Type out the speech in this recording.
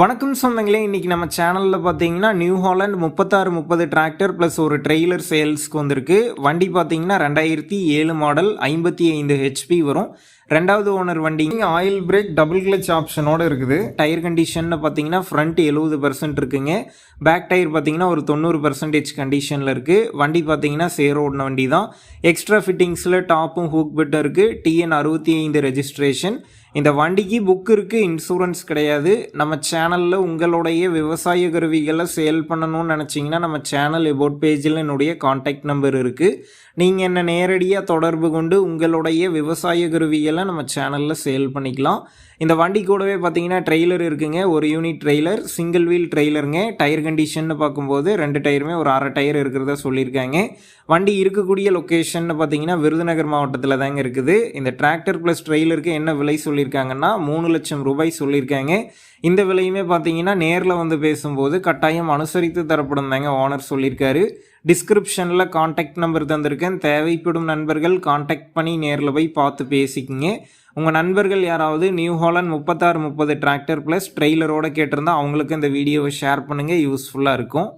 வணக்கம் சொந்தங்களே இன்றைக்கி நம்ம சேனலில் பார்த்தீங்கன்னா நியூ ஹாலண்ட் முப்பத்தாறு முப்பது டிராக்டர் ப்ளஸ் ஒரு ட்ரெய்லர் சேல்ஸ்க்கு வந்திருக்கு. வண்டி பார்த்தீங்கன்னா ரெண்டாயிரத்தி ஏழு மாடல் ஐம்பத்தி ஐந்து ஹெச்பி வரும். ரெண்டாவது ஓனர் வண்டி. ஆயில் பிரேக் டபுள் கிளச் ஆப்ஷனோட இருக்குது. டயர் கண்டிஷன் பார்த்தீங்கன்னா ஃப்ரண்ட் எழுபது பர்சன்ட் இருக்குங்க. பேக் டயர் பார்த்தீங்கன்னா ஒரு தொண்ணூறு பர்சன்டேஜ் கண்டிஷனில் இருக்குது வண்டி பார்த்தீங்கன்னா சேர் ஓடின வண்டி தான் எக்ஸ்ட்ரா ஃபிட்டிங்ஸில் டாப்பும் ஹூக் பிட்டும் இருக்குது டிஎன் அறுபத்தி ஐந்து ரெஜிஸ்ட்ரேஷன் இந்த வண்டிக்கு புக் இருக்குது இன்சூரன்ஸ் கிடையாது. நம்ம சேனலில் உங்களுடைய விவசாய கருவிகளை சேல் பண்ணணும்னு நினச்சிங்கன்னா நம்ம சேனல் எபோட் பேஜில் என்னுடைய காண்டாக்ட் நம்பர் இருக்குது நீங்கள் என்ன நேரடியாக தொடர்பு கொண்டு உங்களுடைய விவசாய கருவிகளை நம்ம சேனலில் சேல் பண்ணிக்கலாம். இந்த வண்டி கூடவே பார்த்தீங்கன்னா ட்ரெய்லர் இருக்குங்க. ஒரு யூனிட் ட்ரெய்லர் சிங்கிள் வீல் ட்ரெய்லருங்க டயர் கண்டிஷன்னு பார்க்கும்போது ரெண்டு டயருமே ஒரு அரை டயர் இருக்கிறதா சொல்லியிருக்காங்க. வண்டி இருக்கக்கூடிய லொக்கேஷன் பார்த்தீங்கன்னா விருதுநகர் மாவட்டத்தில் தாங்க இருக்குது. இந்த டிராக்டர் ப்ளஸ் ட்ரெய்லருக்கு என்ன விலை சொல்லியிருக்காங்கன்னா மூணு லட்சம் ரூபாய் சொல்லியிருக்காங்க. இந்த விலையுமே பார்த்தீங்கன்னா நேரில் வந்து பேசும்போது கட்டாயம் அனுசரித்து தரப்படும் தாங்க ஓனர் சொல்லியிருக்காரு. டிஸ்கிரிப்ஷனில் காண்டாக்ட் நம்பர் தந்திருக்கேன். தேவைப்படும் நண்பர்கள் காண்டாக்ட் பண்ணி நேரில் போய் பார்த்து பேசிக்கிங்க. உங்கள் நண்பர்கள் யாராவது நியூ ஹாலண்ட் முப்பத்தாறு முப்பது டிராக்டர் ப்ளஸ் ட்ரெய்லரோட கேட்டிருந்தா அவங்களுக்கு இந்த வீடியோவை ஷேர் பண்ணுங்கள் யூஸ்ஃபுல்லாக இருக்கும்.